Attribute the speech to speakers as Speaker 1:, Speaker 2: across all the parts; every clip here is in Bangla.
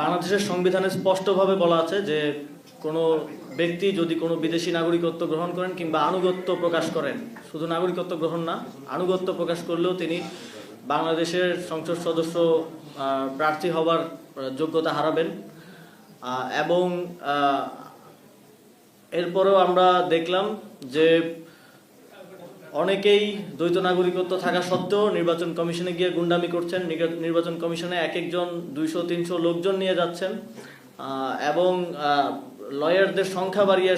Speaker 1: বাংলাদেশের সংবিধানে স্পষ্টভাবে বলা আছে যে কোনো ব্যক্তি যদি কোনো বিদেশি নাগরিকত্ব গ্রহণ করেন কিংবা আনুগত্য প্রকাশ করেন, শুধু নাগরিকত্ব গ্রহণ না, আনুগত্য প্রকাশ করলেও তিনি বাংলাদেশের সংসদ সদস্য প্রার্থী হবার যোগ্যতা হারাবেন। এবং এরপরেও আমরা দেখলাম যে অনেকেই দ্বৈত নাগরিকত্ব থাকা সত্ত্বেও নির্বাচন কমিশনে গিয়ে গুন্ডামি করছেন। নির্বাচন কমিশনে এক একজন দুইশো, তিনশো লোকজন নিয়ে যাচ্ছেন। এবং লয়ারদের সংখ্যা বাড়িয়ে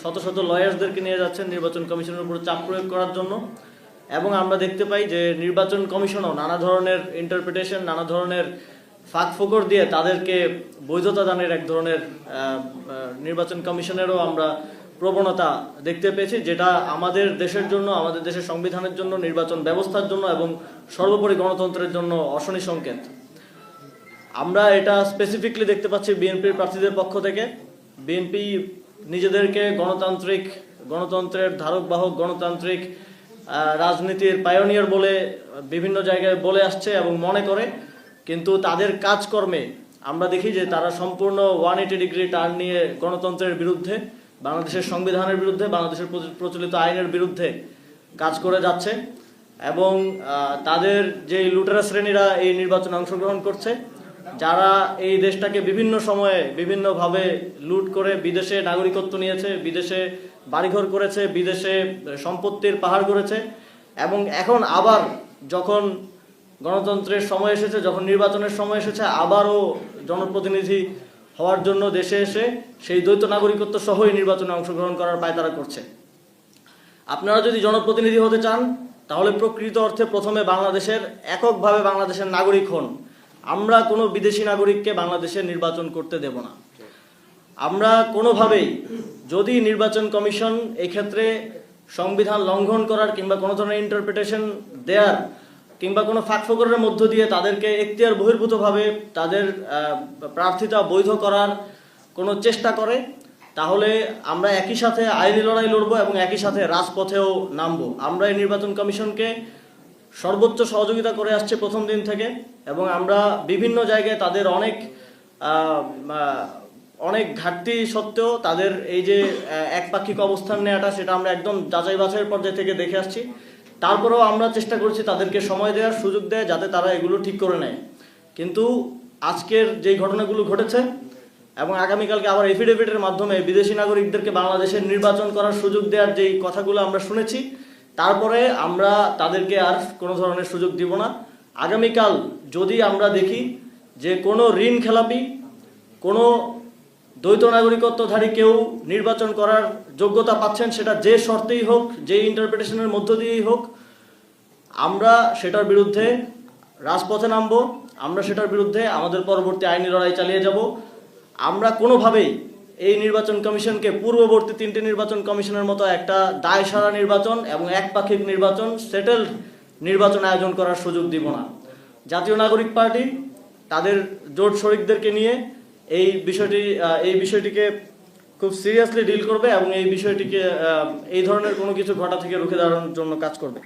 Speaker 1: শত শত লয়ার্সদেরকে নিয়ে যাচ্ছেন নির্বাচন কমিশনের উপর চাপ প্রয়োগ করার জন্য। এবং আমরা দেখতে পাই যে নির্বাচন কমিশনও নানা ধরনের ইন্টারপ্রিটেশন নানা ধরনের ফাঁক ফোকর দিয়ে তাদেরকে বৈধতা দানের এক ধরনের নির্বাচন কমিশনেরও আমরা প্রবণতা দেখতে পেয়েছি, যেটা আমাদের দেশের জন্য, আমাদের দেশের সংবিধানের জন্য, নির্বাচন ব্যবস্থার জন্য এবং সর্বোপরি গণতন্ত্রের জন্য অশনি সংকেত। আমরা এটা স্পেসিফিকলি দেখতে পাচ্ছি বিএনপির প্রার্থীদের পক্ষ থেকে। বিএনপি নিজেদেরকে গণতান্ত্রিক, গণতন্ত্রের ধারক বাহক গণতান্ত্রিক রাজনীতির পায়োনিয়ার বলে বিভিন্ন জায়গায় বলে আসছে এবং মনে করে। কিন্তু তাদের কাজকর্মে আমরা দেখি যে তারা সম্পূর্ণ ওয়ান এইটি ডিগ্রি টার্ন নিয়ে গণতন্ত্রের বিরুদ্ধে বাংলাদেশের সংবিধানের বিরুদ্ধে, বাংলাদেশের প্রচ- প্রচলিত আইনের বিরুদ্ধে কাজ করে যাচ্ছে এবং তাদের যে লুটেরা শ্রেণীরা এই নির্বাচনে অংশগ্রহণ করছে, যারা এই দেশটাকে বিভিন্ন সময়ে বিভিন্নভাবে লুট করে বিদেশে নাগরিকত্ব নিয়েছে, বিদেশে বাড়িঘর করেছে, বিদেশে সম্পত্তির পাহাড় করেছে এবং এখন আবার যখন গণতন্ত্রের সময় এসেছে, যখন নির্বাচনের সময় এসেছে, আবারও জনপ্রতিনিধি হওয়ার জন্য দেশে এসে সেই দ্বৈত নাগরিকত্ব সহই নির্বাচনে অংশগ্রহণ করার পায়তারা করছে। আপনারা যদি জনপ্রতিনিধি হতে চান, তাহলে প্রকৃত অর্থে প্রথমে বাংলাদেশের এককভাবে বাংলাদেশের নাগরিক হন। আমরা কোনো বিদেশি নাগরিককে বাংলাদেশে নির্বাচন করতে দেব না। আমরা কোনোভাবেই যদি নির্বাচন কমিশন এক্ষেত্রে সংবিধান লঙ্ঘন করার কিংবা কোনো ধরনের ইন্টারপ্রিটেশন দেয়ার কিংবা কোনো ফাঁকফোকরের মধ্য দিয়ে তাদেরকে এখতিয়ার বহির্ভূতভাবে তাদের প্রার্থিতা বৈধ করার কোনো চেষ্টা করে, তাহলে আমরা একই সাথে আইনি লড়াই লড়বো এবং একই সাথে রাজপথেও নামবো। আমরা এই নির্বাচন কমিশনকে সর্বোচ্চ সহযোগিতা করে আসছে প্রথম দিন থেকে এবং আমরা বিভিন্ন জায়গায় তাদের অনেক অনেক ঘাটতি সত্ত্বেও তাদের এই যে একপাক্ষিক অবস্থান নেওয়াটা সেটা আমরা একদম যাচাই বাছাইয়ের পর্যায়ে থেকে দেখে আসছি। তারপরেও আমরা চেষ্টা করছি তাদেরকে সময় দেওয়ার সুযোগ দেয় যাতে তারা এগুলো ঠিক করে নেয়। কিন্তু আজকের যেই ঘটনাগুলো ঘটেছে এবং আগামীকালকে আবার এফিডেভিটের মাধ্যমে বিদেশি নাগরিকদেরকে বাংলাদেশের নির্বাচন করার সুযোগ দেওয়ার যেই কথাগুলো আমরা শুনেছি, তারপরে আমরা তাদেরকে আর কোনো ধরনের সুযোগ দিব না। আগামীকাল যদি আমরা দেখি যে কোনো ঋণ খেলাপি, কোনো দ্বৈত নাগরিকত্বধারী কেউ নির্বাচন করার যোগ্যতা পাচ্ছেন সেটা যে শর্তেই হোক, যে ইন্টারপ্রিটেশনের মধ্য দিয়েই হোক, আমরা সেটার বিরুদ্ধে রাজপথে নামব, আমরা সেটার বিরুদ্ধে আমাদের পরবর্তী আইনি লড়াই চালিয়ে যাব। আমরা কোনোভাবেই এই নির্বাচন কমিশনকে পূর্ববর্তী তিনটি নির্বাচন কমিশনের মতো একটা দায় সারা নির্বাচন এবং একপাক্ষিক নির্বাচন সেটেলড নির্বাচন আয়োজন করার সুযোগ দিব না। জাতীয় নাগরিক পার্টি, তাদের জোট শরিকদেরকে নিয়ে এই বিষয়টি এই বিষয়টিকে খুব সিরিয়াসলি ডিল করবে এবং এই বিষয়টিকে এই ধরনের কোনো কিছু ঘটা থেকে রুখে দাঁড়ানোর জন্য কাজ করবে।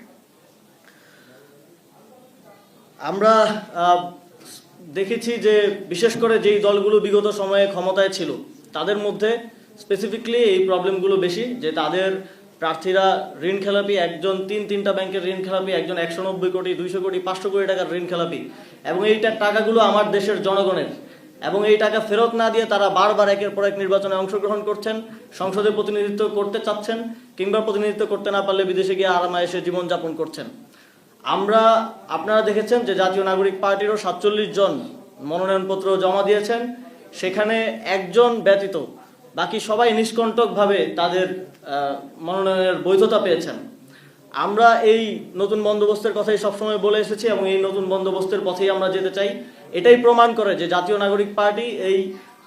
Speaker 1: আমরা দেখেছি যে বিশেষ করে যেই দলগুলো বিগত সময়ে ক্ষমতায় ছিল, তাদের মধ্যে স্পেসিফিকলি এই প্রবলেমগুলো বেশি, যে তাদের প্রার্থীরা ঋণ খেলাপি, একজন তিন, তিনটা ব্যাংকের ঋণ খেলাপি, একজন একশো নব্বই কোটি, দুইশো কোটি, পাঁচশো কোটি টাকার ঋণ খেলাপি। এবং এই টা- টাকাগুলো আমার দেশের জনগণের। এবং এই টাকা ফেরত না দিয়ে তারা বারবার একের পর এক নির্বাচনে অংশগ্রহণ করছেন, সংসদে প্রতিনিধিত্ব করতে চাচ্ছেন কিংবা প্রতিনিধিত্ব করতে না পারলে বিদেশে গিয়ে আরামায়েসে জীবনযাপন করছেন। আমরা, আপনারা দেখেছেন যে জাতীয় নাগরিক পার্টিরও সাতচল্লিশ জন মনোনয়নপত্র জমা দিয়েছেন, সেখানে একজন ব্যতীত বাকি সবাই নিষ্কণ্টকভাবে তাদের মনোনয়নের বৈধতা পেয়েছেন। আমরা এই নতুন বন্দোবস্তের কথাই সবসময় বলে এসেছি এবং এই নতুন বন্দোবস্তের পথেই আমরা যেতে চাই। এটাই প্রমাণ করে যে জাতীয় নাগরিক পার্টি এই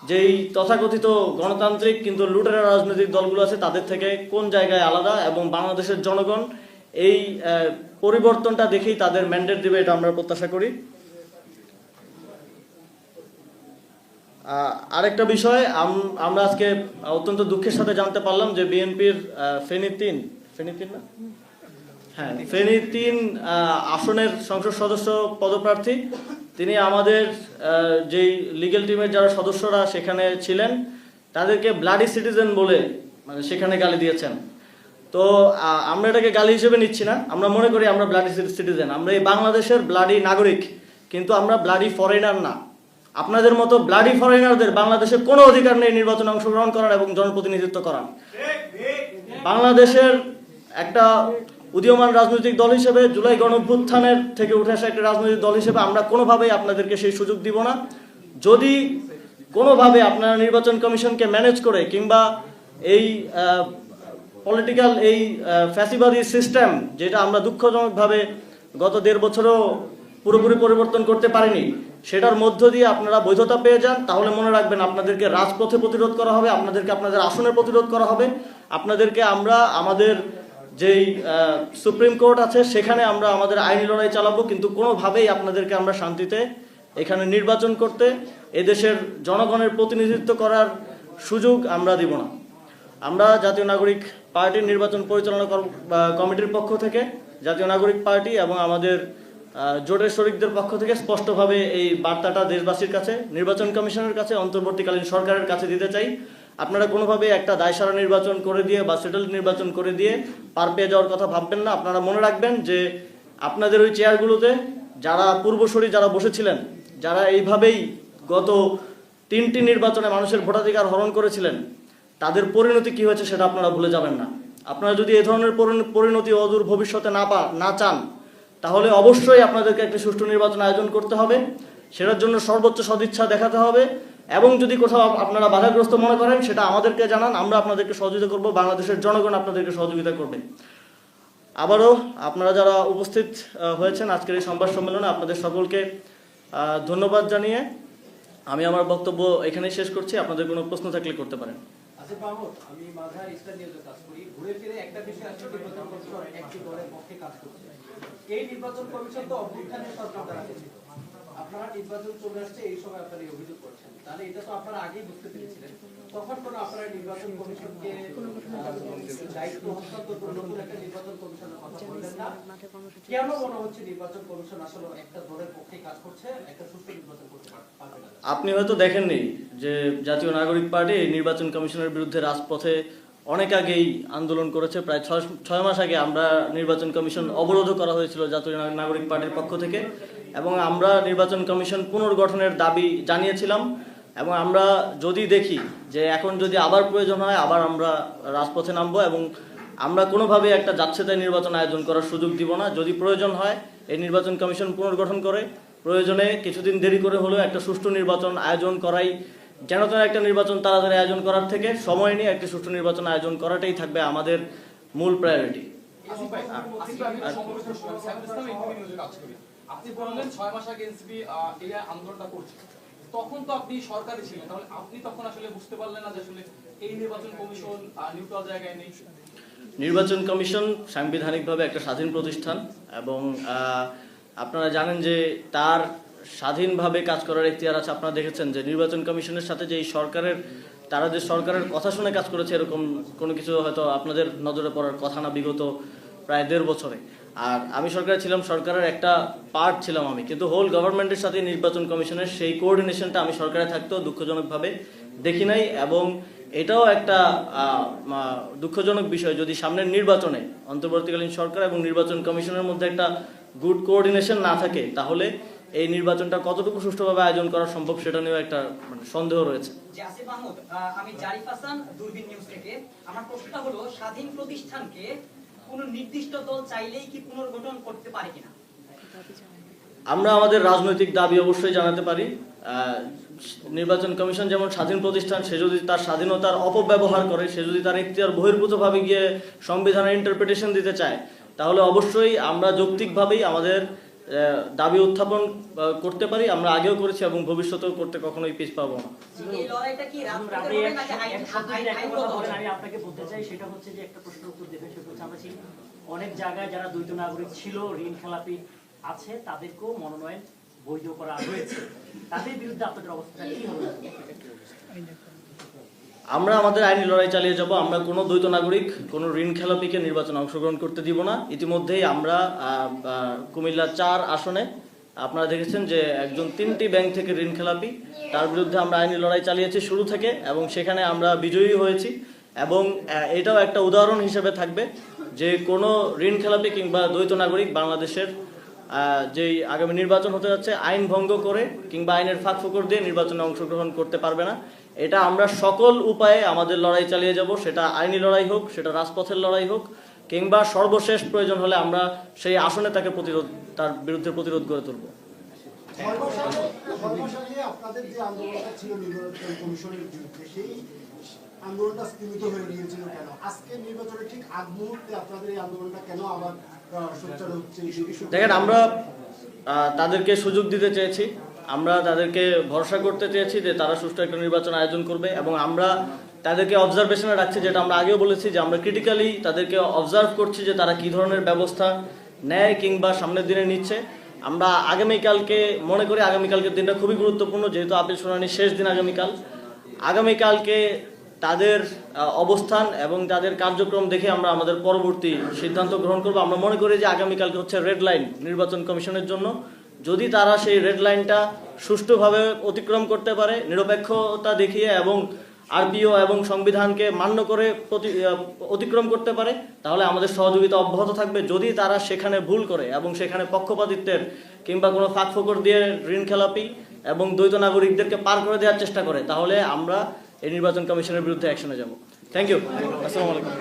Speaker 1: যেই তথাকথিত গণতান্ত্রিক কিন্তু লুটেরা রাজনৈতিক দলগুলো আছে, তাদের থেকে কোন জায়গায় আলাদা এবং বাংলাদেশের জনগণ এই পরিবর্তনটা দেখেই তাদের ম্যান্ডেট দিবে এটা আমরা প্রত্যাশা করি। আরেকটা বিষয়, আম- আমরা আজকে অত্যন্ত দুঃখের সাথে জানতে পারলাম যে বিএনপির ফেনী তিন তিন না? হ্যাঁ ফেনী তিন আসনের সংসদ সদস্য পদপ্রার্থী তিনি আমাদের যেই লিগেল টিমের যারা সদস্যরা সেখানে ছিলেন তাদেরকে ব্লাডি সিটিজেন বলে মানে সেখানে গালি দিয়েছেন। তো আমরা এটাকে গালি হিসেবে নিচ্ছি না। আমরা মনে করি আমরা ব্লাডি সিটিজেন আমরা এই বাংলাদেশের ব্লাডি নাগরিক। কিন্তু আমরা ব্লাডি ফরেনার না। আপনাদের মতো ব্লাডি ফরেনারদের বাংলাদেশে কোনো অধিকার নেই নির্বাচনে অংশগ্রহণ করার এবং জনপ্রতিনিধিত্ব করার। বাংলাদেশের একটা উদীয়মান রাজনৈতিক দল হিসেবে জুলাই গণভ্যুত্থানের থেকে উঠে আসা একটা রাজনৈতিক দল হিসেবে আমরা কোনোভাবেই আপনাদেরকে সেই সুযোগ দিব না। যদি কোনোভাবে আপনারা নির্বাচন কমিশনকে ম্যানেজ করে কিংবা এই পলিটিক্যাল এই ফ্যাসিবাদী সিস্টেম যেটা আমরা দুঃখজনকভাবে গত দেড় বছরও পুরোপুরি পরিবর্তন করতে পারিনি, সেটার মধ্য দিয়ে আপনারা বৈধতা পেয়ে যান, তাহলে মনে রাখবেন আপনাদেরকে রাজপথে প্রতিরোধ করা হবে, আপনাদেরকে আপনাদের আসনে প্রতিরোধ করা হবে। আপনাদেরকে আমরা, আমাদের যেই সুপ্রিম কোর্ট আছে, সেখানে আমরা আমাদের আইনি লড়াই চালাবো, কিন্তু কোনোভাবেই আপনাদেরকে আমরা শান্তিতে এখানে নির্বাচন করতে, এদেশের জনগণের প্রতিনিধিত্ব করার সুযোগ আমরা দিব না। আমরা জাতীয় নাগরিক পার্টির নির্বাচন পরিচালনা কমিটির পক্ষ থেকে, জাতীয় নাগরিক পার্টি এবং আমাদের জোটের শরিকদের পক্ষ থেকে স্পষ্টভাবে এই বার্তাটা দেশবাসীর কাছে, নির্বাচন কমিশনের কাছে, অন্তর্বর্তীকালীন সরকারের কাছে দিতে চাই। আপনারা কোনোভাবে একটা দায়সারা নির্বাচন করে দিয়ে বা সেটেল নির্বাচন করে দিয়ে পার পেয়ে যাওয়ার কথা ভাববেন না। আপনারা মনে রাখবেন যে আপনাদের ওই চেয়ারগুলোতে যারা পূর্বসরী যারা বসেছিলেন, যারা এইভাবেই গত তিনটি নির্বাচনে মানুষের ভোটাধিকার হরণ করেছিলেন, তাদের পরিণতি কি হয়েছে সেটা আপনারা ভুলে যাবেন না। আপনারা যদি এই ধরনের পরিণতি অদূর ভবিষ্যতে না পা, না চান, তাহলে অবশ্যই আপনাদেরকে একটি সুষ্ঠু নির্বাচন আয়োজন করতে হবে। সেটার জন্য সর্বোচ্চ সদিচ্ছা দেখাতে হবে। এবং যদি কোথাও আপনারা বাধাগ্রস্ত মনে করেন, সেটা আমাদেরকে জানান, আমরা আপনাদেরকে সহযোগিতা করব, বাংলাদেশের জনগণ আপনাদেরকে সহযোগিতা করবে। আবারও আপনারা যারা উপস্থিত হয়েছেন আজকের এই সংবাদ সম্মেলনে, আপনাদের সকলকে ধন্যবাদ জানিয়ে আমি আমার বক্তব্য এখানেই শেষ করছি। আপনাদের কোনো প্রশ্ন থাকলে করতে পারেন।
Speaker 2: করছে। এই নির্বাচন কমিশন তো অভ্যুত্থানের সরকার দ্বারা। আপনারা নির্বাচন চলে আসছে, এই সময় আপনারা অভিযোগ করছেন। তাহলে এটা তো আপনারা আগেই বুঝতে পেরেছিলেন। তখন আপনারা নির্বাচন কমিশনকে দায়িত্ব হস্তান্তর করে নতুন একটা নির্বাচন কমিশনের কথা বললেন না। কেন মনে হচ্ছে নির্বাচন কমিশন আসলে একটা দলের পক্ষে কাজ করছে, একটা সুষ্ঠু নির্বাচন করতে
Speaker 1: আপনি হয়তো দেখেননি যে জাতীয় নাগরিক পার্টি নির্বাচন কমিশনের বিরুদ্ধে রাজপথে অনেক আগেই আন্দোলন করেছে। প্রায় ছয় ছয় মাস আগে আমরা নির্বাচন কমিশন অবরোধ করা হয়েছিল জাতীয় নাগরিক পার্টির পক্ষ থেকে। এবং আমরা নির্বাচন কমিশন পুনর্গঠনের দাবি জানিয়েছিলাম এবং আমরা যদি দেখি যে এখন যদি আবার প্রয়োজন হয় আবার আমরা রাজপথে নামবো এবং আমরা কোনোভাবে একটা যাচ্ছেতাই নির্বাচন আয়োজন করার সুযোগ দিব না। যদি প্রয়োজন হয় এই নির্বাচন কমিশন পুনর্গঠন করে। প্রয়োজনে কিছুদিন দেরি করে হলেও একটা সুষ্ঠু নির্বাচন আয়োজন করাই। যেন তেন একটা নির্বাচন তাড়াতাড়ি আয়োজন করার থেকে সময় নিয়ে একটি সুষ্ঠু নির্বাচন আয়োজন করাটাই থাকবে আমাদের মূল প্রায়োরিটি
Speaker 3: আপনি বললেন ছয় মাস আগে এনসিপি এই আন্দোলনটা করছে। তখন তো আপনি সরকারে ছিলেন। তাহলে আপনি তখন আসলে বুঝতে পারলেন না যে আসলে এই নির্বাচন কমিশন নিউট্রাল জায়গায় নেই।
Speaker 1: নির্বাচন কমিশন সাংবিধানিকভাবে একটা স্বাধীন প্রতিষ্ঠান এবং আপনারা জানেন যে তার স্বাধীনভাবে কাজ করার এখতিয়ার আছে। আপনারা দেখেছেন যে নির্বাচন কমিশনের সাথে যে এই সরকারের, তারা যে সরকারের কথা শুনে কাজ করেছে এরকম কোনো কিছু হয়তো আপনাদের নজরে পড়ার কথা না। বিগত প্রায় দেড় বছরে। আর আমি সরকারে ছিলাম, সরকারের একটা পার্ট ছিলাম আমি। কিন্তু হোল গভর্নমেন্টের সাথে নির্বাচন কমিশনের সেই কোঅর্ডিনেশনটা আমি সরকারে থাকতেও দুঃখজনকভাবে দেখি নাই এবং এটাও একটা দুঃখজনক বিষয়। যদি সামনের নির্বাচনে অন্তর্বর্তীকালীন সরকার এবং নির্বাচন কমিশনের মধ্যে একটা গুড কোঅর্ডিনেশন না থাকে, তাহলে এই নির্বাচনটা কতটুকু সুষ্ঠুভাবে আয়োজন করা সম্ভব সেটা নিয়েও একটা মানে সন্দেহ রয়েছে।
Speaker 4: মাহমুদ আমি জারিফ হাসান, দূরবীন নিউজ থেকে। আমার প্রশ্নটা হলো, স্বাধীন প্রতিষ্ঠানকে
Speaker 1: আমরা আমাদের রাজনৈতিক দাবি অবশ্যই জানাতে পারি। নির্বাচন কমিশন যেমন স্বাধীন প্রতিষ্ঠান, সে যদি তার স্বাধীনতার অপব্যবহার করে, সে যদি তার এখতিয়ার বহির্ভূতভাবে গিয়ে সংবিধানের ইন্টারপ্রিটেশন দিতে চায়, তাহলে অবশ্যই আমরা যৌক্তিকভাবেই আমাদের দাবি উত্থাপন করতে পারি আমরা আগেও করেছি এবং ভবিষ্যতেও করতে কখনোই পিছ পাবো না।
Speaker 5: আপনাকে বলতে চাই সেটা হচ্ছে যে একটা প্রশ্নের উত্তর দেবেন সেটা হচ্ছে আমরা অনেক জায়গায় যারা দ্বৈত নাগরিক ছিল ঋণ খেলাপি আছে তাদেরকেও মনোনয়ন বৈধ করা হয়েছে। তাদের বিরুদ্ধে আপনাদের অবস্থাটা কি হবে?
Speaker 1: আমরা আমাদের আইনি লড়াই চালিয়ে যাব। আমরা কোনো দ্বৈত নাগরিক, কোনো ঋণ খেলাপিকে নির্বাচনে অংশগ্রহণ করতে দিব না। ইতিমধ্যেই আমরা কুমিল্লা চার আসনে আপনারা দেখেছেন যে একজন তিনটি ব্যাংক থেকে ঋণ খেলাপি, তার বিরুদ্ধে আমরা আইনি লড়াই চালিয়েছি শুরু থেকে এবং সেখানে আমরা বিজয়ী হয়েছি এবং এটাও একটা উদাহরণ হিসেবে থাকবে যে কোনো ঋণ খেলাপি কিংবা দ্বৈত নাগরিক বাংলাদেশের যেই আগামী নির্বাচন হতে যাচ্ছে, আইন ভঙ্গ করে কিংবা আইনের ফাঁক ফোকর দিয়ে নির্বাচনে অংশগ্রহণ করতে পারবে না। এটা আমরা সকল উপায়ে আমাদের লড়াই চালিয়ে যাব সেটা আইনি লড়াই হোক সেটা রাজপথের লড়াই হোক কিংবা সর্বশেষ প্রয়োজন হলে আমরা সেই আসনে তাকে প্রতিরোধ তার বিরুদ্ধে প্রতিরোধ করে তুলব। দেখেন আমরা তাদেরকে সুযোগ দিতে চেয়েছি। আমরা তাদেরকে ভরসা করতে চেয়েছি যে তারা সুষ্ঠু একটা নির্বাচন আয়োজন করবে এবং আমরা তাদেরকে অবজারভেশনে রাখছি, যেটা আমরা আগেও বলেছি যে আমরা ক্রিটিক্যালি তাদেরকে অবজার্ভ করছি যে তারা কি ধরনের ব্যবস্থা নেয় কিংবা সামনের দিনে নিচ্ছে। আমরা আগামীকালকে, মনে করি আগামীকালকের দিনটা খুবই গুরুত্বপূর্ণ, যেহেতু আপিল শুনানির শেষ দিন আগামীকাল। আগামীকালকে তাদের অবস্থান এবং তাদের কার্যক্রম দেখে আমরা আমাদের পরবর্তী সিদ্ধান্ত গ্রহণ করব। আমরা মনে করি যে আগামীকালকে হচ্ছে রেড লাইন নির্বাচন কমিশনের জন্য। যদি তারা সেই রেড লাইনটা সুষ্ঠুভাবে অতিক্রম করতে পারে, নিরপেক্ষতা দেখিয়ে এবং আরপিও এবং সংবিধানকে মান্য করে অতিক্রম করতে পারে, তাহলে আমাদের সহযোগিতা অব্যাহত থাকবে। যদি তারা সেখানে ভুল করে এবং সেখানে পক্ষপাতিত্বের কিংবা কোনো ফাঁক ফোকর দিয়ে ঋণ খেলাপি এবং দ্বৈত নাগরিকদেরকে পার করে দেওয়ার চেষ্টা করে, তাহলে আমরা এই নির্বাচন কমিশনের বিরুদ্ধে অ্যাকশনে যাব। থ্যাংক ইউ আসসালামু আলাইকুম।